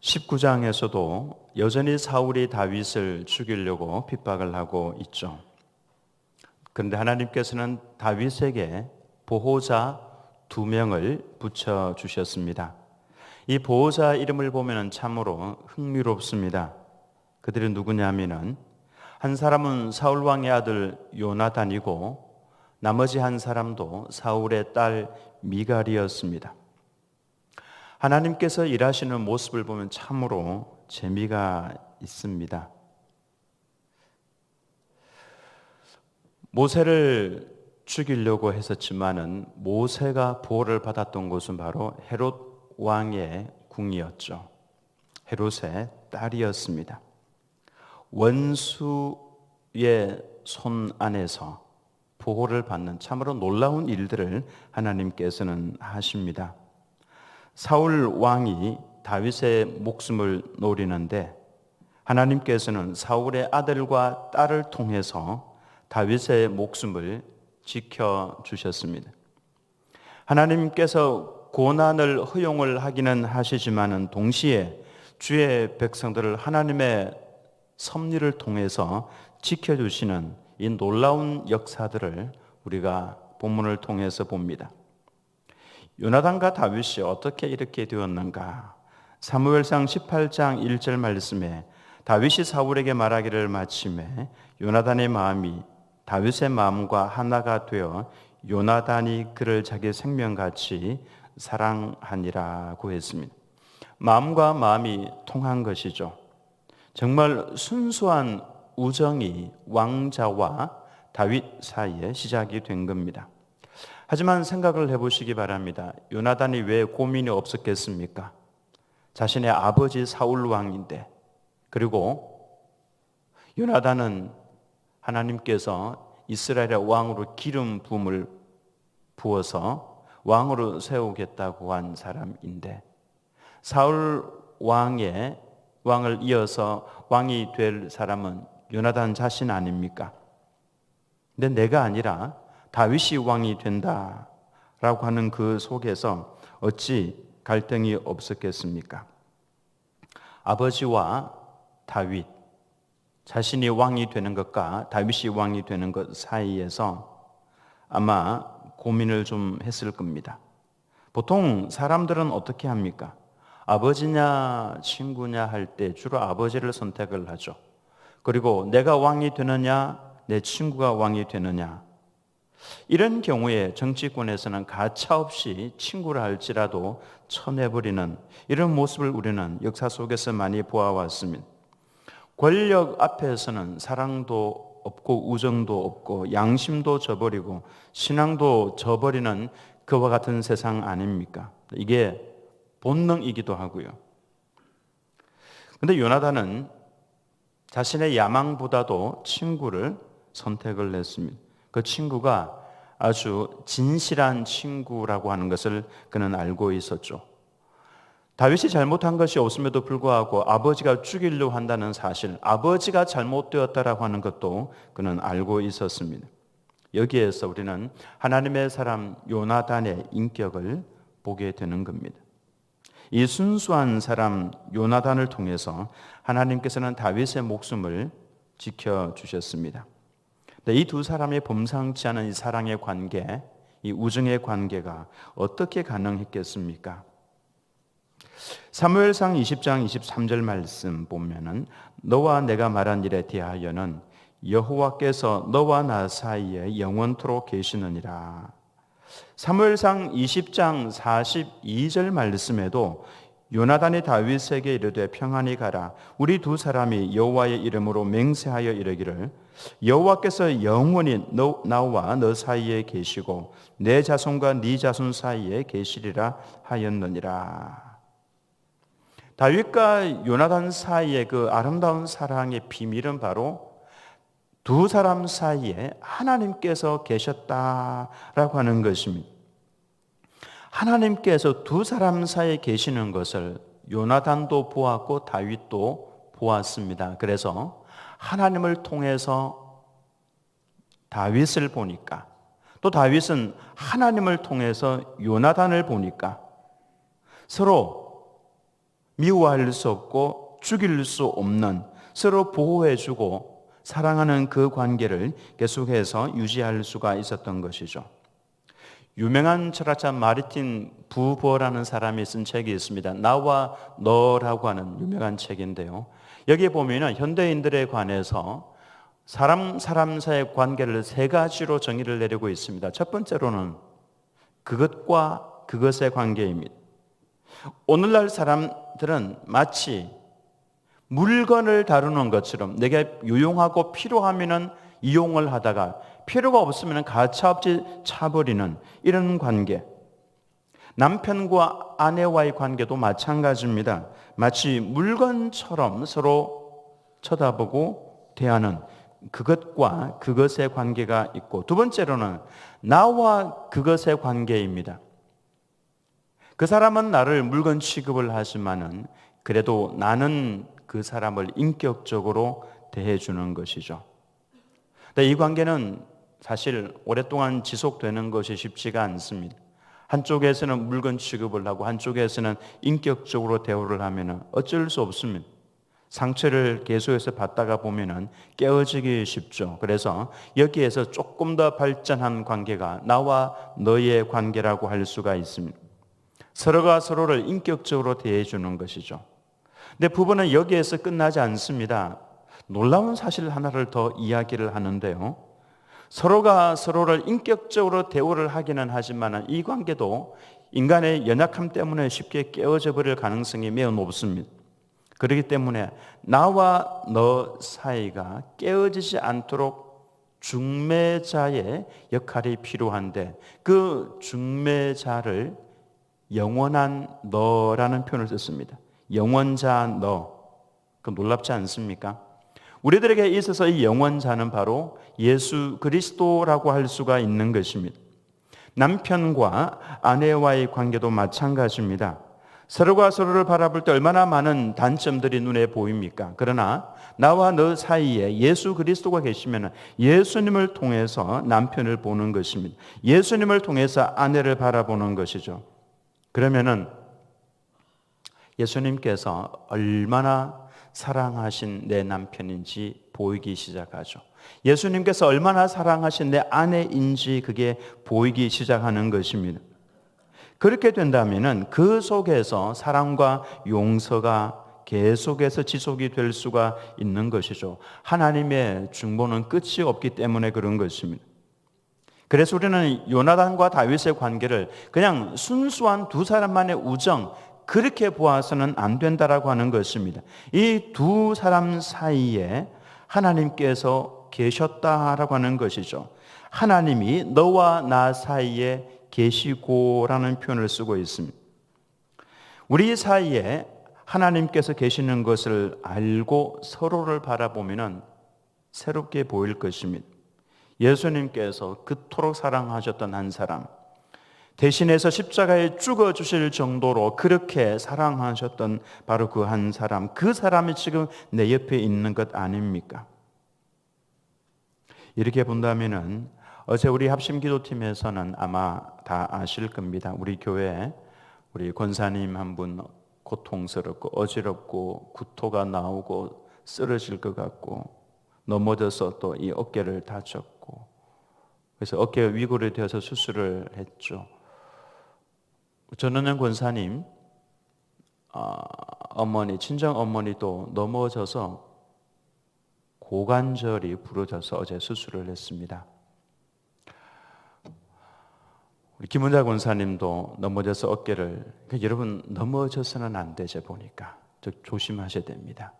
19장에서도 여전히 사울이 다윗을 죽이려고 핍박을 하고 있죠. 그런데 하나님께서는 다윗에게 보호자 두 명을 붙여 주셨습니다. 이 보호자 이름을 보면 참으로 흥미롭습니다. 그들이 누구냐면은 한 사람은 사울 왕의 아들 요나단이고 나머지 한 사람도 사울의 딸 미갈이었습니다. 하나님께서 일하시는 모습을 보면 참으로 재미가 있습니다. 모세를 죽이려고 했었지만은 모세가 보호를 받았던 곳은 바로 헤롯 왕의 궁이었죠. 헤롯의 딸이었습니다. 원수의 손 안에서 보호를 받는 참으로 놀라운 일들을 하나님께서는 하십니다. 사울 왕이 다윗의 목숨을 노리는데 하나님께서는 사울의 아들과 딸을 통해서 다윗의 목숨을 지켜 주셨습니다. 하나님께서 고난을 허용을 하기는 하시지만은 동시에 주의 백성들을 하나님의 섭리를 통해서 지켜 주시는 이 놀라운 역사들을 우리가 본문을 통해서 봅니다. 요나단과 다윗이 어떻게 이렇게 되었는가? 사무엘상 18장 1절 말씀에 다윗이 사울에게 말하기를 마침에 요나단의 마음이 다윗의 마음과 하나가 되어 요나단이 그를 자기 생명같이 사랑하니라고 했습니다. 마음과 마음이 통한 것이죠. 정말 순수한 우정이 왕자와 다윗 사이에 시작이 된 겁니다. 하지만 생각을 해보시기 바랍니다. 요나단이 왜 고민이 없었겠습니까? 자신의 아버지 사울 왕인데, 그리고 요나단은 하나님께서 이스라엘의 왕으로 기름 부음을 부어서 왕으로 세우겠다고 한 사람인데, 사울 왕의 왕을 이어서 왕이 될 사람은 요나단 자신 아닙니까? 근데 내가 아니라 다윗이 왕이 된다라고 하는 그 속에서 어찌 갈등이 없었겠습니까? 아버지와 다윗 자신이 왕이 되는 것과 다윗이 왕이 되는 것 사이에서 아마 고민을 좀 했을 겁니다. 보통 사람들은 어떻게 합니까? 아버지냐 친구냐 할 때 주로 아버지를 선택을 하죠. 그리고 내가 왕이 되느냐 내 친구가 왕이 되느냐 이런 경우에 정치권에서는 가차없이 친구를 할지라도 쳐내버리는 이런 모습을 우리는 역사 속에서 많이 보아왔습니다. 권력 앞에서는 사랑도 없고 우정도 없고 양심도 저버리고 신앙도 저버리는 그와 같은 세상 아닙니까? 이게 본능이기도 하고요. 근데 요나단은 자신의 야망보다도 친구를 선택을 했습니다. 그 친구가 아주 진실한 친구라고 하는 것을 그는 알고 있었죠. 다윗이 잘못한 것이 없음에도 불구하고 아버지가 죽이려 한다는 사실, 아버지가 잘못되었다라고 하는 것도 그는 알고 있었습니다. 여기에서 우리는 하나님의 사람 요나단의 인격을 보게 되는 겁니다. 이 순수한 사람 요나단을 통해서 하나님께서는 다윗의 목숨을 지켜 주셨습니다. 이 두 사람의 범상치 않은 이 사랑의 관계, 이 우정의 관계가 어떻게 가능했겠습니까? 사무엘상 20장 23절 말씀 보면은 너와 내가 말한 일에 대하여는 여호와께서 너와 나 사이에 영원토록 계시느니라. 사무엘상 20장 42절 말씀에도 요나단이 다윗에게 이르되 평안히 가라 우리 두 사람이 여호와의 이름으로 맹세하여 이르기를 여호와께서 영원히 너, 나와 너 사이에 계시고 내 자손과 네 자손 사이에 계시리라 하였느니라 다윗과 요나단 사이의 그 아름다운 사랑의 비밀은 바로 두 사람 사이에 하나님께서 계셨다라고 하는 것입니다. 하나님께서 두 사람 사이에 계시는 것을 요나단도 보았고 다윗도 보았습니다. 그래서 하나님을 통해서 다윗을 보니까 또 다윗은 하나님을 통해서 요나단을 보니까 서로 미워할 수 없고 죽일 수 없는 서로 보호해주고 사랑하는 그 관계를 계속해서 유지할 수가 있었던 것이죠. 유명한 철학자 마르틴 부버라는 사람이 쓴 책이 있습니다. 나와 너라고 하는 유명한 책인데요. 여기 보면은 현대인들에 관해서 사람 사람 사이의 관계를 세 가지로 정의를 내리고 있습니다. 첫 번째로는 그것과 그것의 관계입니다. 오늘날 사람들은 마치 물건을 다루는 것처럼 내게 유용하고 필요하면은 이용을 하다가 필요가 없으면 가차없이 차버리는 이런 관계. 남편과 아내와의 관계도 마찬가지입니다. 마치 물건처럼 서로 쳐다보고 대하는 그것과 그것의 관계가 있고 두 번째로는 나와 그것의 관계입니다. 그 사람은 나를 물건 취급을 하지만은 그래도 나는 그 사람을 인격적으로 대해주는 것이죠. 이 관계는 사실 오랫동안 지속되는 것이 쉽지가 않습니다. 한쪽에서는 물건 취급을 하고 한쪽에서는 인격적으로 대우를 하면 어쩔 수 없습니다. 상처를 계속해서 받다가 보면 깨어지기 쉽죠. 그래서 여기에서 조금 더 발전한 관계가 나와 너의 관계라고 할 수가 있습니다. 서로가 서로를 인격적으로 대해주는 것이죠. 근데 부부는 여기에서 끝나지 않습니다. 놀라운 사실 하나를 더 이야기를 하는데요. 서로가 서로를 인격적으로 대우를 하기는 하지만 이 관계도 인간의 연약함 때문에 쉽게 깨어져 버릴 가능성이 매우 높습니다. 그렇기 때문에 나와 너 사이가 깨어지지 않도록 중매자의 역할이 필요한데 그 중매자를 영원한 너라는 표현을 썼습니다. 영원자 너. 그 놀랍지 않습니까? 우리들에게 있어서 이 영원자는 바로 예수 그리스도라고 할 수가 있는 것입니다. 남편과 아내와의 관계도 마찬가지입니다. 서로가 서로를 바라볼 때 얼마나 많은 단점들이 눈에 보입니까? 그러나 나와 너 사이에 예수 그리스도가 계시면 예수님을 통해서 남편을 보는 것입니다. 예수님을 통해서 아내를 바라보는 것이죠. 그러면은 예수님께서 얼마나 사랑하신 내 남편인지 보이기 시작하죠. 예수님께서 얼마나 사랑하신 내 아내인지 그게 보이기 시작하는 것입니다. 그렇게 된다면 그 속에서 사랑과 용서가 계속해서 지속이 될 수가 있는 것이죠. 하나님의 중보는 끝이 없기 때문에 그런 것입니다. 그래서 우리는 요나단과 다윗의 관계를 그냥 순수한 두 사람만의 우정, 그렇게 보아서는 안 된다라고 하는 것입니다. 이 두 사람 사이에 하나님께서 계셨다라고 하는 것이죠. 하나님이 너와 나 사이에 계시고라는 표현을 쓰고 있습니다. 우리 사이에 하나님께서 계시는 것을 알고 서로를 바라보면 새롭게 보일 것입니다. 예수님께서 그토록 사랑하셨던 한 사람, 대신해서 십자가에 죽어 주실 정도로 그렇게 사랑하셨던 바로 그 한 사람, 그 사람이 지금 내 옆에 있는 것 아닙니까? 이렇게 본다면은 어제 우리 합심 기도팀에서는 아마 다 아실 겁니다. 우리 교회 우리 권사님 한 분 고통스럽고 어지럽고 구토가 나오고 쓰러질 것 같고 넘어져서 또 이 어깨를 다쳤고 그래서 어깨 위골이 되어서 수술을 했죠. 전원영 권사님 어, 머니 친정 어머니도 넘어져서 고관절이 부러져서 어제 수술을 했습니다. 우리 김은자 권사님도 넘어져서 어깨를 그러니까 여러분 넘어져서는 안 되죠 보니까 조심하셔야 됩니다.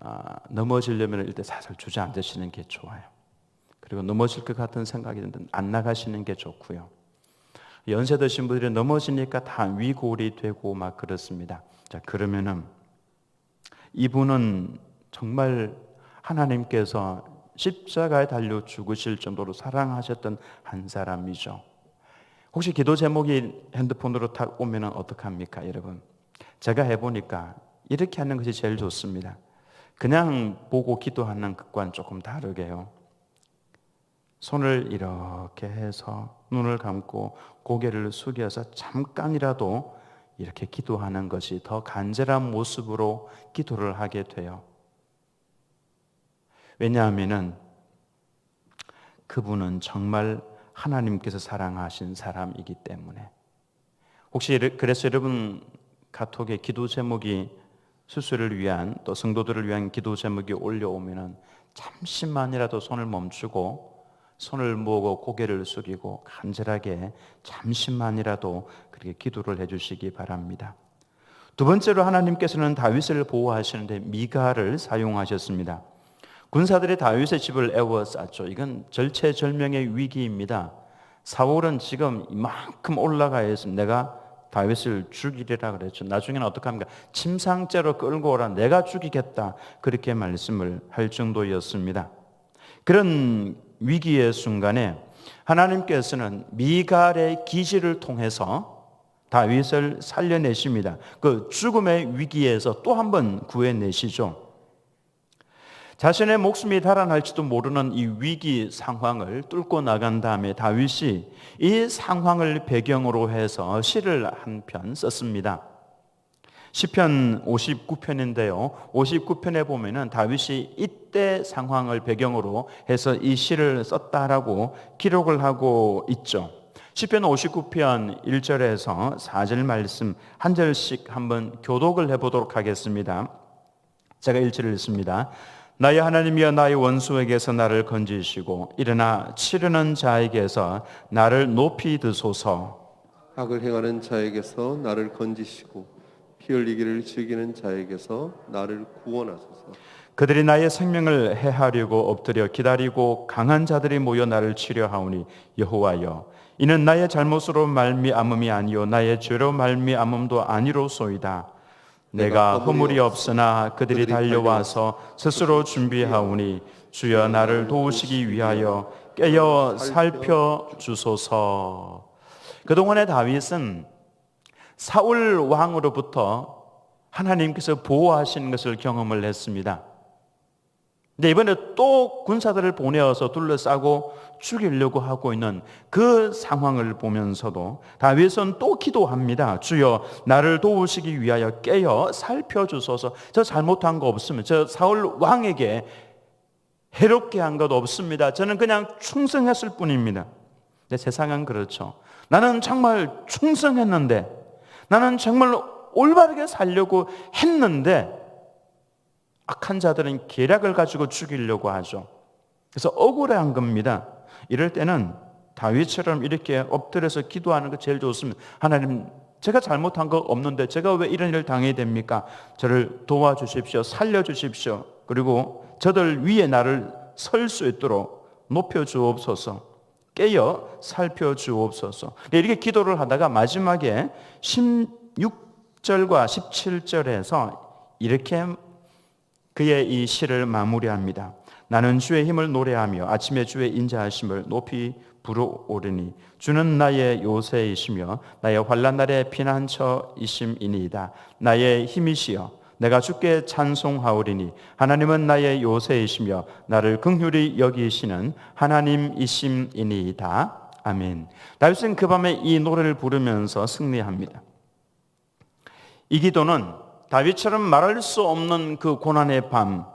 아, 넘어지려면 일단 살살 주저앉으시는 게 좋아요. 그리고 넘어질 것 같은 생각이 드는 안 나가시는 게 좋고요. 연세 드신 분들이 넘어지니까 다 위골이 되고 막 그렇습니다. 자, 그러면은 이분은 정말 하나님께서 십자가에 달려 죽으실 정도로 사랑하셨던 한 사람이죠. 혹시 기도 제목이 핸드폰으로 딱 오면 어떡합니까, 여러분? 제가 해보니까 이렇게 하는 것이 제일 좋습니다. 그냥 보고 기도하는 것과는 조금 다르게요. 손을 이렇게 해서 눈을 감고 고개를 숙여서 잠깐이라도 이렇게 기도하는 것이 더 간절한 모습으로 기도를 하게 돼요. 왜냐하면은 그분은 정말 하나님께서 사랑하신 사람이기 때문에 혹시 그래서 여러분 카톡에 기도 제목이 수술을 위한 또 성도들을 위한 기도 제목이 올려오면은 잠시만이라도 손을 멈추고 손을 모으고 고개를 숙이고 간절하게 잠시만이라도 그렇게 기도를 해주시기 바랍니다. 두 번째로 하나님께서는 다윗을 보호하시는데 미가를 사용하셨습니다. 군사들이 다윗의 집을 에워쌌죠. 이건 절체절명의 위기입니다. 사울은 지금 이만큼 올라가 있으면 내가 다윗을 죽이리라 그랬죠. 나중에는 어떻게 합니까? 침상째로 끌고 오라. 내가 죽이겠다. 그렇게 말씀을 할 정도였습니다. 그런 위기의 순간에 하나님께서는 미갈의 기지를 통해서 다윗을 살려내십니다. 그 죽음의 위기에서 또 한 번 구해내시죠. 자신의 목숨이 달아날지도 모르는 이 위기 상황을 뚫고 나간 다음에 다윗이 이 상황을 배경으로 해서 시를 한 편 썼습니다. 시편 59편인데요. 59편에 보면은 다윗이 이때 상황을 배경으로 해서 이 시를 썼다라고 기록을 하고 있죠. 시편 59편 1절에서 4절 말씀 한 절씩 한번 교독을 해 보도록 하겠습니다. 제가 1절을 읽습니다. 나의 하나님이여 나의 원수에게서 나를 건지시고 일어나 치르는 자에게서 나를 높이 드소서. 악을 행하는 자에게서 나를 건지시고 피 흘리기를 즐기는 자에게서 나를 구원하소서. 그들이 나의 생명을 해하려고 엎드려 기다리고 강한 자들이 모여 나를 치려하오니 여호와여 이는 나의 잘못으로 말미암음이 아니요 나의 죄로 말미암음도 아니로소이다. 내가 허물이 없으나 그들이 달려와서 스스로 준비하오니 주여 나를 도우시기 위하여 깨어 살펴 주소서. 그동안의 다윗은 사울 왕으로부터 하나님께서 보호하시는 것을 경험을 했습니다. 근데 이번에 또 군사들을 보내어서 둘러싸고 죽이려고 하고 있는 그 상황을 보면서도 다윗은 또 기도합니다. 주여 나를 도우시기 위하여 깨어 살펴주소서. 저 잘못한 거 없으면 저 사울 왕에게 해롭게 한 것 없습니다. 저는 그냥 충성했을 뿐입니다. 근데 세상은 그렇죠. 나는 정말 충성했는데 나는 정말 올바르게 살려고 했는데 악한 자들은 계략을 가지고 죽이려고 하죠. 그래서 억울한 겁니다. 이럴 때는 다윗처럼 이렇게 엎드려서 기도하는 거 제일 좋습니다. 하나님, 제가 잘못한 거 없는데 제가 왜 이런 일을 당해야 됩니까? 저를 도와주십시오. 살려주십시오. 그리고 저들 위에 나를 설 수 있도록 높여주옵소서. 깨어 살펴주옵소서. 네, 이렇게 기도를 하다가 마지막에 16절과 17절에서 이렇게 그의 이 시를 마무리합니다. 나는 주의 힘을 노래하며 아침에 주의 인자하심을 높이 부르오르니 주는 나의 요새이시며 나의 환란 날의 피난처이심이니이다. 나의 힘이시여 내가 주께 찬송하오리니 하나님은 나의 요새이시며 나를 긍휼히 여기시는 하나님이심이니이다. 아멘. 다윗은 그 밤에 이 노래를 부르면서 승리합니다. 이 기도는 다윗처럼 말할 수 없는 그 고난의 밤,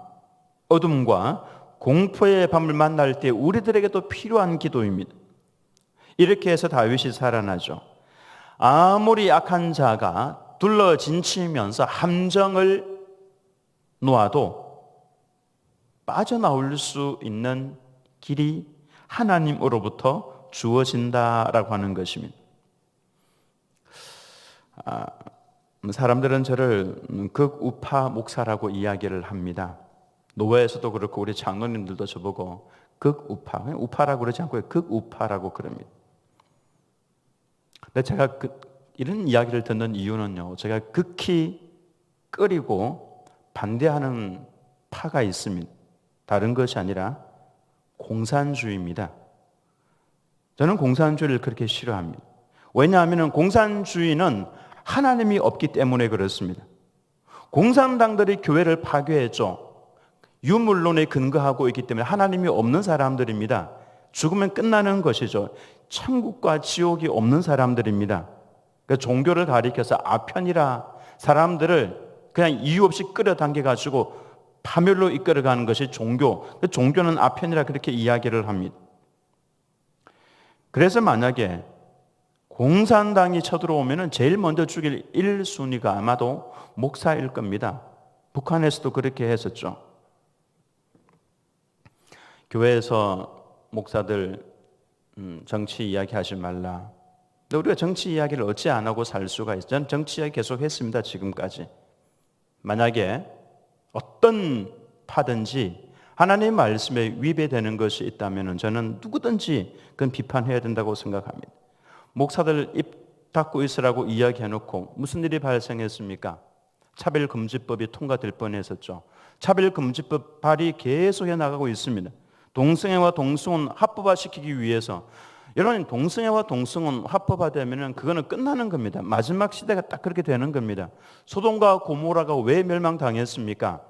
어둠과 공포의 밤을 만날 때 우리들에게도 필요한 기도입니다. 이렇게 해서 다윗이 살아나죠. 아무리 악한 자가 둘러 진치면서 함정을 놓아도 빠져나올 수 있는 길이 하나님으로부터 주어진다라고 하는 것입니다. 아, 사람들은 저를 극우파 목사라고 이야기를 합니다. 노회에서도 그렇고 우리 장로님들도 저보고 극우파, 우파라고 그러지 않고 극우파라고 그럽니다. 근데 제가 그, 이런 이야기를 듣는 이유는요. 제가 극히 끓이고 반대하는 파가 있습니다. 다른 것이 아니라 공산주의입니다. 저는 공산주의를 그렇게 싫어합니다. 왜냐하면 공산주의는 하나님이 없기 때문에 그렇습니다. 공산당들이 교회를 파괴했죠. 유물론에 근거하고 있기 때문에 하나님이 없는 사람들입니다. 죽으면 끝나는 것이죠. 천국과 지옥이 없는 사람들입니다. 그 종교를 가리켜서 아편이라 사람들을 그냥 이유 없이 끌어당겨 가지고 파멸로 이끌어가는 것이 종교. 그 종교는 아편이라 그렇게 이야기를 합니다. 그래서 만약에 공산당이 쳐들어오면 제일 먼저 죽일 1순위가 아마도 목사일 겁니다. 북한에서도 그렇게 했었죠. 교회에서 목사들 음, 정치 이야기 하지 말라. 근데 우리가 정치 이야기를 어찌 안 하고 살 수가 있어요? 저는 정치 이야기 계속 했습니다. 지금까지. 만약에 어떤 파든지 하나님 말씀에 위배되는 것이 있다면 저는 누구든지 그건 비판해야 된다고 생각합니다. 목사들 입 닫고 있으라고 이야기해놓고 무슨 일이 발생했습니까? 차별금지법이 통과될 뻔했었죠. 차별금지법 발의 계속해 나가고 있습니다. 동성애와 동성은 합법화시키기 위해서 여러분 동성애와 동성은 합법화되면 그거는 끝나는 겁니다. 마지막 시대가 딱 그렇게 되는 겁니다. 소돔과 고모라가 왜 멸망당했습니까?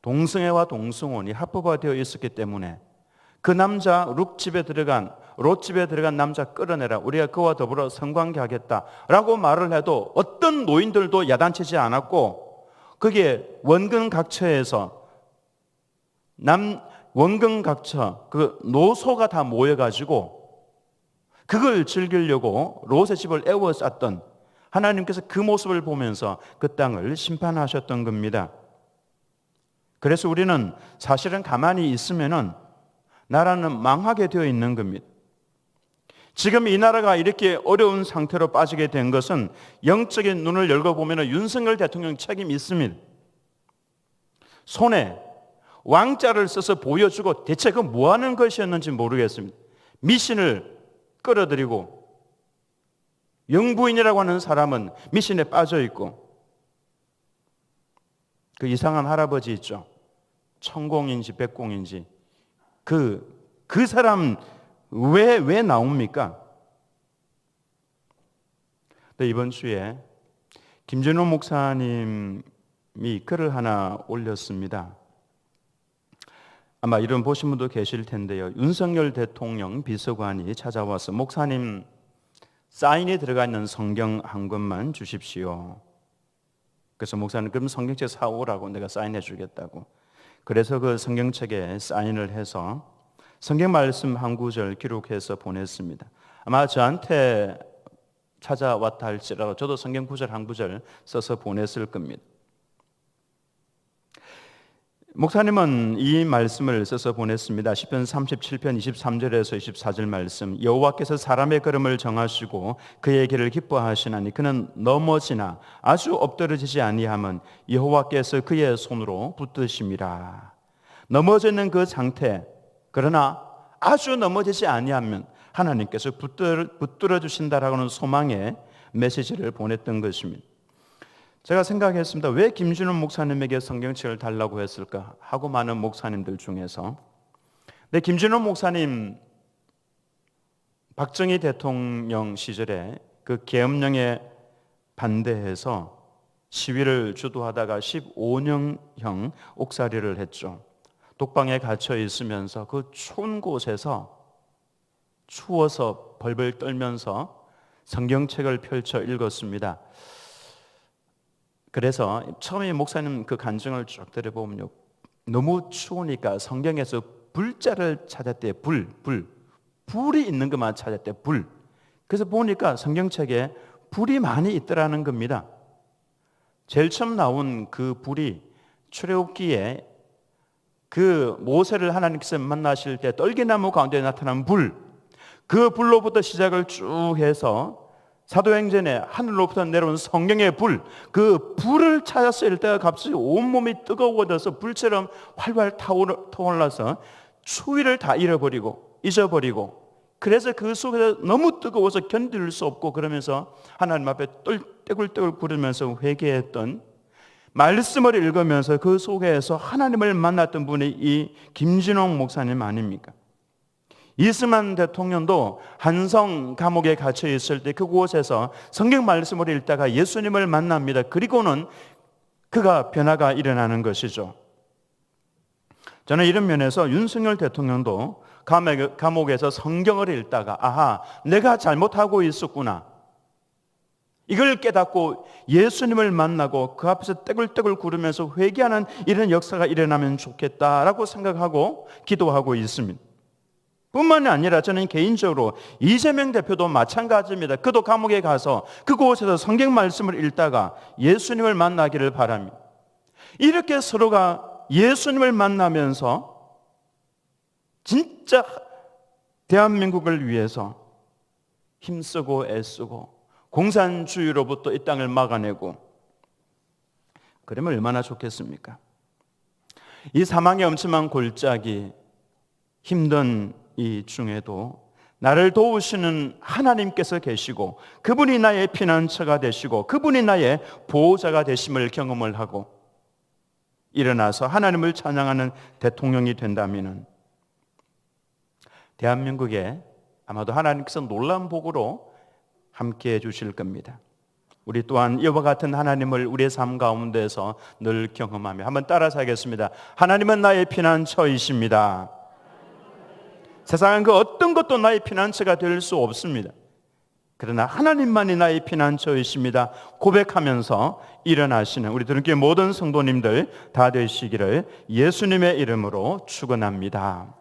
동성애와 동성혼이 합법화되어 있었기 때문에 그 남자 룩 집에 들어간 롯 집에 들어간 남자 끌어내라. 우리가 그와 더불어 성관계 하겠다라고 말을 해도 어떤 노인들도 야단치지 않았고 그게 원근 각처에서 남 원근 각처 그 노소가 다 모여가지고 그걸 즐기려고 롯의 집을 애워쌌던 하나님께서 그 모습을 보면서 그 땅을 심판하셨던 겁니다. 그래서 우리는 사실은 가만히 있으면은 나라는 망하게 되어 있는 겁니다. 지금 이 나라가 이렇게 어려운 상태로 빠지게 된 것은 영적인 눈을 열고 보면 윤석열 대통령 책임이 있습니다. 손에 왕자를 써서 보여주고 대체 그 뭐 하는 것이었는지 모르겠습니다. 미신을 끌어들이고 영부인이라고 하는 사람은 미신에 빠져 있고 그 이상한 할아버지 있죠. 천공인지 백공인지 그 그 사람 왜 왜 나옵니까? 네, 이번 주에 김준호 목사님이 글을 하나 올렸습니다. 아마 이런 보신 분도 계실 텐데요. 윤석열 대통령 비서관이 찾아와서 목사님 사인이 들어가 있는 성경 한 권만 주십시오. 그래서 목사님 그럼 성경책 사오라고 내가 사인해 주겠다고. 그래서 그 성경책에 사인을 해서 성경 말씀 한 구절 기록해서 보냈습니다. 아마 저한테 찾아왔다 할지라도 저도 성경 구절 한 구절 써서 보냈을 겁니다. 목사님은 이 말씀을 써서 보냈습니다. 시편 37편 23절에서 24절 말씀. 여호와께서 사람의 걸음을 정하시고 그의 길을 기뻐하시나니 그는 넘어지나 아주 엎드러지지 아니함은 여호와께서 그의 손으로 붙드심이라. 넘어지는 그 상태 그러나 아주 넘어지지 아니하면 하나님께서 붙들어 주신다라고는 소망의 메시지를 보냈던 것입니다. 제가 생각했습니다. 왜 김준호 목사님에게 성경책을 달라고 했을까 하고 많은 목사님들 중에서 네, 김준호 목사님 박정희 대통령 시절에 그 계엄령에 반대해서 시위를 주도하다가 15년형 옥살이를 했죠. 독방에 갇혀 있으면서 그 추운 곳에서 추워서 벌벌 떨면서 성경책을 펼쳐 읽었습니다. 그래서 처음에 목사님 그 간증을 쭉 들어보면요. 너무 추우니까 성경에서 불자를 찾았대요. 불, 불. 불이 있는 것만 찾았대요. 불. 그래서 보니까 성경책에 불이 많이 있더라는 겁니다. 제일 처음 나온 그 불이 출애굽기에 그 모세를 하나님께서 만나실 때 떨기나무 가운데 나타난 불, 그 불로부터 시작을 쭉 해서 사도행전에 하늘로부터 내려온 성령의 불, 그 불을 찾았을 때가 갑자기 온몸이 뜨거워져서 불처럼 활활 타올라서 추위를 다 잃어버리고 잊어버리고 그래서 그 속에서 너무 뜨거워서 견딜 수 없고 그러면서 하나님 앞에 떼굴떼굴 구르면서 회개했던 말씀을 읽으면서 그 속에서 하나님을 만났던 분이 이 김진홍 목사님 아닙니까? 이스만 대통령도 한성 감옥에 갇혀 있을 때 그곳에서 성경 말씀을 읽다가 예수님을 만납니다. 그리고는 그가 변화가 일어나는 것이죠. 저는 이런 면에서 윤석열 대통령도 감옥에서 성경을 읽다가 아하 내가 잘못하고 있었구나 이걸 깨닫고 예수님을 만나고 그 앞에서 떼굴떼굴 구르면서 회개하는 이런 역사가 일어나면 좋겠다라고 생각하고 기도하고 있습니다. 뿐만이 아니라 저는 개인적으로 이재명 대표도 마찬가지입니다. 그도 감옥에 가서 그곳에서 성경 말씀을 읽다가 예수님을 만나기를 바랍니다. 이렇게 서로가 예수님을 만나면서 진짜 대한민국을 위해서 힘쓰고 애쓰고 공산주의로부터 이 땅을 막아내고 그러면 얼마나 좋겠습니까? 이 사망의 엄청난 골짜기 힘든 이 중에도 나를 도우시는 하나님께서 계시고 그분이 나의 피난처가 되시고 그분이 나의 보호자가 되심을 경험을 하고 일어나서 하나님을 찬양하는 대통령이 된다면 대한민국에 아마도 하나님께서 놀란 복으로 함께 해 주실 겁니다. 우리 또한 이와 같은 하나님을 우리의 삶 가운데서 늘 경험하며 한번 따라서 하겠습니다. 하나님은 나의 피난처이십니다. 세상은 그 어떤 것도 나의 피난처가 될 수 없습니다. 그러나 하나님만이 나의 피난처이십니다. 고백하면서 일어나시는 우리 들은교회 모든 성도님들 다 되시기를 예수님의 이름으로 축원합니다.